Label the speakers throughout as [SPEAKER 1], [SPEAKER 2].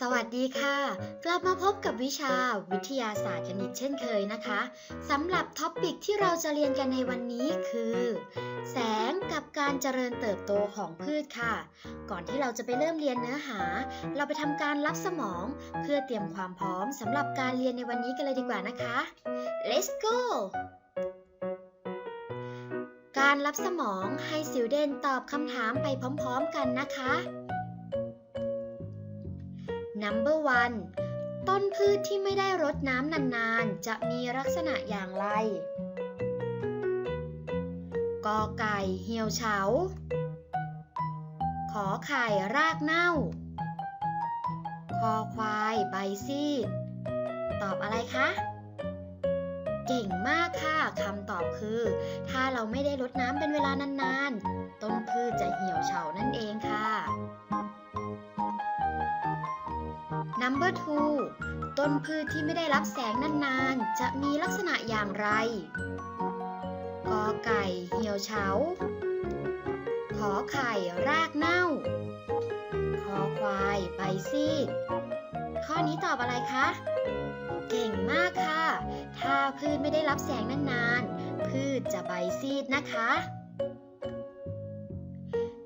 [SPEAKER 1] สวัสดีค่ะ กลับมาพบกับวิชาวิทยาศาสตร์กันอีกเช่นเคยนะคะสำหรับท็อปิกที่เราจะเรียนกันในวันนี้คือ แสงกับการเจริญเติบโตของพืชค่ะ ก่อนที่เราจะไปเริ่มเรียนเนื้อหา เราไปทำการรับสมอง เพื่อเตรียมความพร้อมสำหรับการเรียนในวันนี้กันเลยดีกว่านะคะ let's go การรับสมองให้ซิลเดนตอบคำถามไปพร้อม ๆ กันนะคะ Number one ต้นพืชที่ไม่ได้รดน้ำนานๆ จะมีลักษณะอย่างไร กอไก่เหี่ยวเฉา ขอไข่รากเน่า คอควายใบซีด ตอบอะไรคะ เก่งมากค่ะ คำตอบคือ ถ้าเราไม่ได้รดน้ำเป็นเวลานาน ต้นพืชที่ไม่ได้รับแสงนานๆ จะมีลักษณะอย่างไร กอไก่เหี่ยวเฉา ขอไข่รากเน่า คอควายใบซีด ข้อนี้ตอบอะไรคะ เก่งมากค่ะ ถ้าพืชไม่ได้รับแสงนานๆ พืชจะใบซีดนะคะ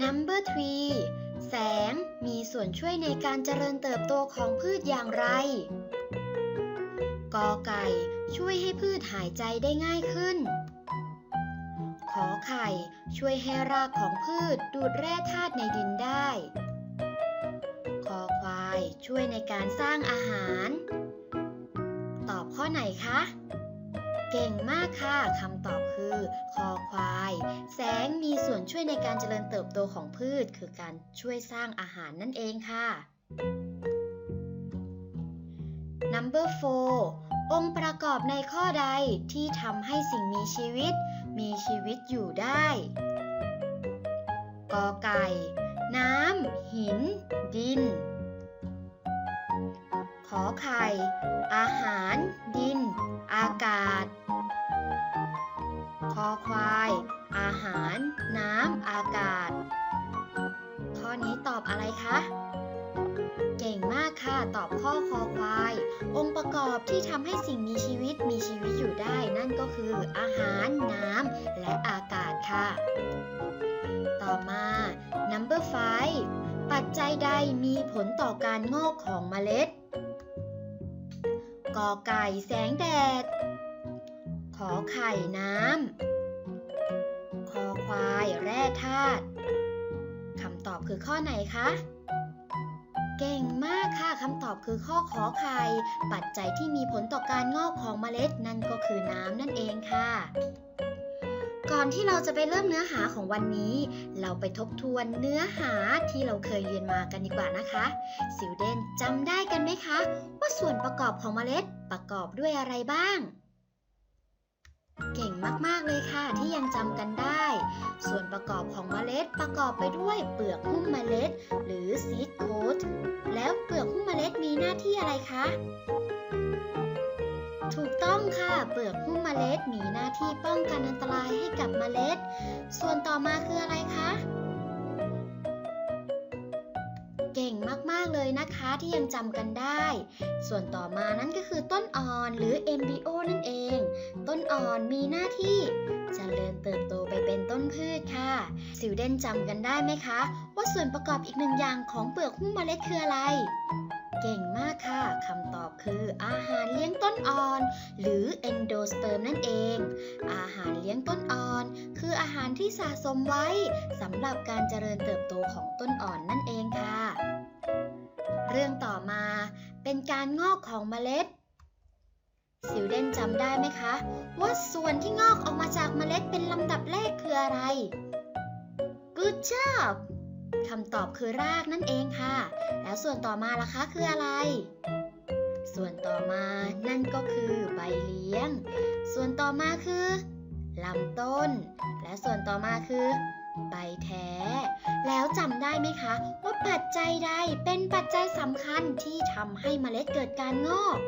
[SPEAKER 1] Number three แสงมีส่วนช่วยในการเจริญเติบโตของพืชอย่างไร ไก่ ช่วยให้พืชหายใจได้ง่ายขึ้น ขอไข่ช่วยให้รากของพืชดูดแร่ธาตุในดินได้ คอควายช่วยในการสร้างอาหาร ตอบข้อไหนคะ เก่งมากค่ะคำตอบคือ คอควาย แสงมีส่วนช่วยในการเจริญเติบโตของพืช คือการช่วยสร้างอาหารนั่นเองค่ะ Number 4 องค์ประกอบในข้อใดที่ทำให้สิ่งมีชีวิต มีชีวิตอยู่ได้ กอไก่ น้ำ หิน ดิน ขอไข่ อาหาร ดิน อากาศ คอควาย อาหาร น้ำ อากาศ ข้อนี้ตอบอะไรคะเก่งมากค่ะ ตอบข้อคอควาย องค์ประกอบที่ทำให้สิ่งมีชีวิตมีชีวิตอยู่ได้ นั่นก็คืออาหาร น้ำ และอากาศค่ะ ต่อมา number 5ปัจจัยใดมีผลต่อการงอกของเมล็ดกอไก่แสงแดด ขอไข่น้ำ คอควายแร่ธาตุคำตอบคือข้อไหนคะ เก่งมากค่ะคำตอบคือข้อขอไข่ปัจจัยที่มีผลต่อการงอกของเมล็ดนั่นก็คือน้ำนั่นเองค่ะก่อนที่เราจะไปเริ่มเนื้อหาของวันนี้ เราไปทบทวนเนื้อหาที่เราเคยเรียนมากันดีกว่านะคะสิวเดนจำได้กันไหมคะ ว่าส่วนประกอบของเมล็ดประกอบด้วยอะไรบ้าง เก่งมาก ๆ เลยค่ะที่ยังจำกันได้ ส่วนประกอบของเมล็ดประกอบไปด้วยเปลือกหุ้มเมล็ด หรือ seed coat แล้วเปลือกหุ้มเมล็ดมีหน้าที่อะไรคะ ถูกต้องค่ะ เปลือกหุ้มเมล็ดมีหน้าที่ป้องกันอันตรายให้กับเมล็ด ส่วนต่อมาคืออะไรคะากๆเลยนะคะที่ยังจำกันได้ ส่วนต่อมานั่นก็คือต้นอ่อนหรือ MBO นั่นเอง ต้นอ่อนมีหน้าที่จเจริญเติบโตไปเป็นต้นพืชค่ะสิวเดนจำกันได้ไหมคะ ว่าส่วนประกอบอีกหนึ่งอย่างของเปลือกหุ้มเมล็ดคืออะไรเก่งมากค่ะ คำตอบคืออาหารเลี้ยงต้นอ่อน หรือ endosperm นั่นเอง อาหารเลี้ยงต้นอ่อน คืออาหารที่สะสมไว้สำหรับการเจริญเติบโตของต้นอ่อนนั่นเองค่ะ เรื่องต่อมาเป็นการงอกของเมล็ดสิวเดนจำได้ไหมคะ ว่าส่วนที่งอกออกมาจากเมล็ดเป็นลำดับแรกคืออะไร Good job คำตอบคือรากนั่นเองค่ะ แล้วส่วนต่อมาล่ะคะคืออะไร ส่วนต่อมานั่นก็คือใบเลี้ยง ส่วนต่อมาคือลำต้น และส่วนต่อมาคือ ใบแท้ จำได้ไหมคะ ว่าปัจจัยใดเป็นปัจจัยสำคัญที่ทำให้เมล็ดเกิดการงอก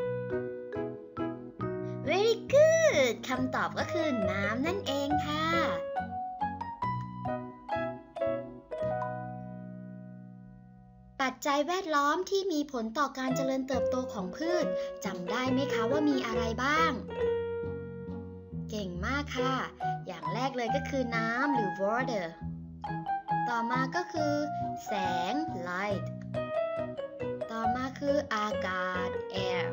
[SPEAKER 1] Very good คำตอบก็คือน้ำนั่นเองค่ะปปัจจัยแวดล้อมที่มีผลต่อการเจริญเติบโตของพืชจำได้ไหมคะว่ามีอะไรบ้าง เก่งมากค่ะ อย่างแรกเลยก็คือน้ำหรือ water ต่อมาก็คือ แสง light ต่อมาคืออากาศ air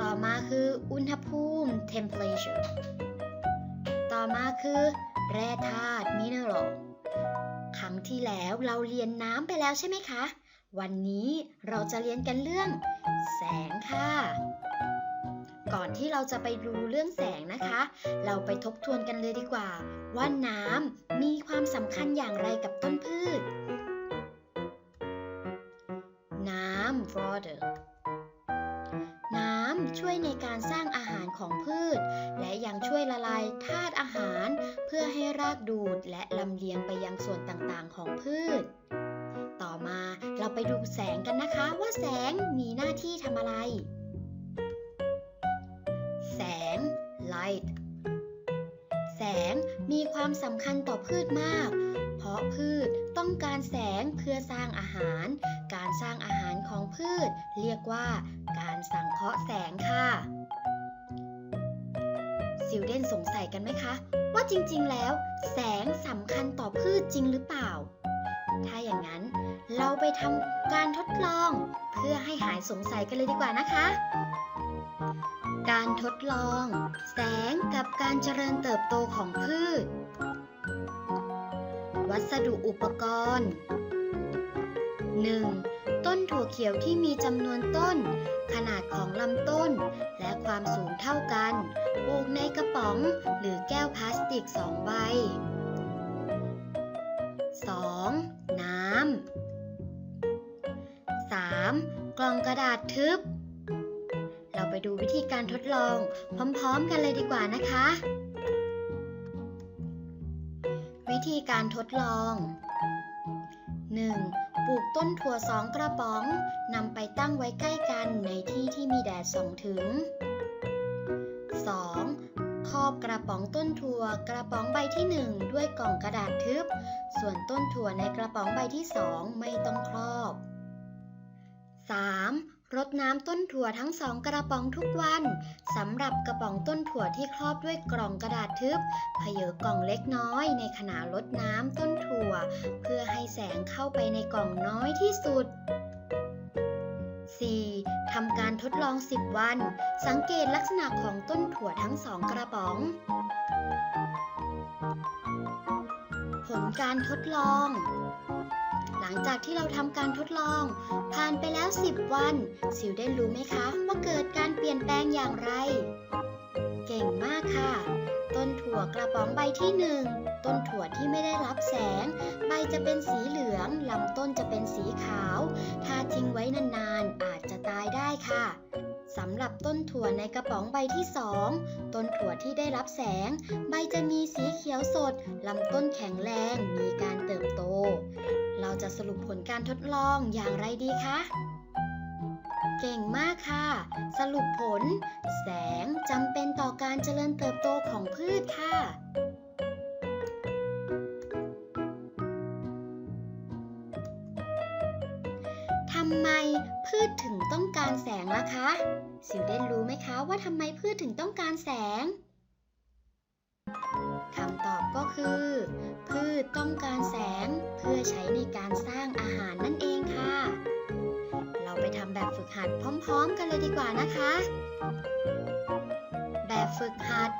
[SPEAKER 1] ต่อมาคืออุณหภูมิ temperature ต่อมาคือแร่ธาตุ mineral ครั้งที่แล้วเราเรียนน้ำไปแล้วใช่ไหมคะ วันนี้เราจะเรียนกันเรื่อง แสงค่ะ ก่อนที่เราจะไปดูเรื่องแสงนะคะ เราไปทบทวนกันเลยดีกว่า ว่าน้ำมีความสำคัญอย่างไรกับต้นพืช น้ำ water น้ำช่วยในการสร้างอาหารของพืช และยังช่วยละลายธาตุอาหาร เพื่อให้รากดูดและลำเลียงไปยังส่วนต่างๆของพืช ต่อมาเราไปดูแสงกันนะคะว่าแสงมีหน้าที่ทำอะไร light แสงมีความสำคัญต่อพืชมาก เพราะพืชต้องการแสงเพื่อสร้างอาหาร การสร้างอาหารของพืช เรียกว่าการสังเคราะห์แสงค่ะซิลเดนสงสัยกันไหมคะ ว่าจริงๆ แล้ว แสงสำคัญต่อพืชจริงหรือเปล่า ถ้าอย่างนั้นเราไปทำการทดลอง เพื่อให้หายสงสัยกันเลยดีกว่านะคะ การทดลอง แสงกับการเจริญเติบโตของพืช วัสดุอุปกรณ์ 1. ต้นถั่วเขียวที่มีจำนวนต้น ขนาดของลำต้น และความสูงเท่ากัน ปลูกในกระป๋องหรือแก้วพลาสติกสองใบ 2. น้ำ 3. กล่องกระดาษทึบ ดูวิธีการทดลอง พร้อมๆ กันเลยดีกว่านะคะ วิธีการทดลอง 1. ปลูกต้นถั่วสองกระป๋องนำไปตั้งไว้ใกล้กันในที่ที่มีแดดส่องถึง 2. ครอบกระป๋องต้นถั่วกระป๋องใบที่ 1 ด้วยกล่องกระดาษทึบ ส่วนต้นถั่วในกระป๋องใบที่ 2 ไม่ต้องครอบ 3. รดน้ำต้นถั่วทั้งสองกระป๋องทุกวันสำหรับกระป๋องต้นถั่วที่ครอบด้วยกล่องกระดาษทึบเผยกล่องเล็กน้อยในขณะรดน้ำต้นถั่ว เพื่อให้แสงเข้าไปในกล่องน้อยที่สุด 4. ทำการทดลอง 10 วัน สังเกตลักษณะของต้นถั่วทั้งสองกระป๋อง ผลการทดลอง ลังจากที่เราทำการทดลอง ผ่านไปแล้ว 10 วันซิลได้รู้ไหมคะว่าเกิดการเปลี่ยนแปลงอย่างไร เก่งมากค่ะ ต้นถั่วกระป๋องใบที่ 1 ต้นถั่วที่ไม่ได้รับแสง ใบจะเป็นสีเหลืองลำต้นจะเป็นสีขาว ถ้าทิ้งไว้นานๆ อาจจะตายได้ค่ะสำหรับต้นถั่วในกระป๋องใบที่ 2 ต้นถั่วที่ได้รับแสง ใบจะมีสีเขียวสด ลำต้นแข็งแรง มีการเติบโต จะสรุปผลการทดลองอย่างไรดีคะ เก่งมากค่ะ สรุปผล แสงจำเป็นต่อการเจริญเติบโตของพืชค่ะทำไมพืชถึงต้องการแสงล่ะคะซิลเดนรู้ไหมคะว่าทำไมพืชถึงต้องการแสง คำตอบก็คือ พืชต้องการแสงเพื่อใช้ในการสร้างอาหารนั่นเองค่ะ เราไปทำแบบฝึกหัดพร้อม ๆ กันเลยดีกว่านะคะ แบบฝึกหัด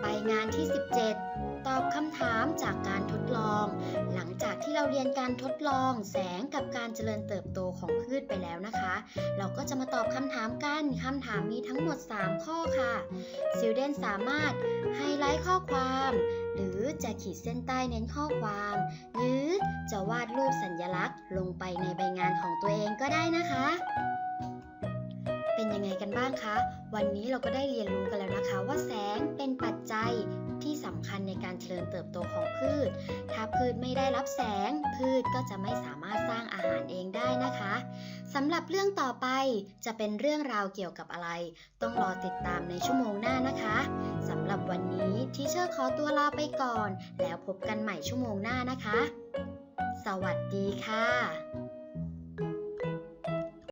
[SPEAKER 1] ใบงานที่ 17 ตอบคำถามจากการทดลอง หลังจากที่เราเรียนการทดลองแสงกับการเจริญเติบโตของพืชไปแล้วนะคะ เราก็จะมาตอบคำถามกันคำถามมีทั้งหมด 3 ข้อค่ะซิลเดนสามารถไฮไลท์ข้อความ หรือจะขีดเส้นใต้เน้นข้อความ หรือจะวาดรูปสัญลักษณ์ลงไปในใบงานของตัวเองก็ได้นะคะ เป็นยังไงกันบ้างคะ วันนี้เราก็ได้เรียนรู้กันแล้วนะคะว่าแสงเป็นปัจจัยที่สำคัญในการเจริญเติบโตของพืช ถ้าพืชไม่ได้รับแสง พืชก็จะไม่สามารถสร้างอาหารเองได้นะคะสำหรับเรื่องต่อไปจะเป็นเรื่องราวเกี่ยวกับอะไร ต้องรอติดตามในชั่วโมงหน้านะคะสำหรับวันนี้ทีเชอร์ขอตัวลาไปก่อน แล้วพบกันใหม่ชั่วโมงหน้านะคะ สวัสดีค่ะ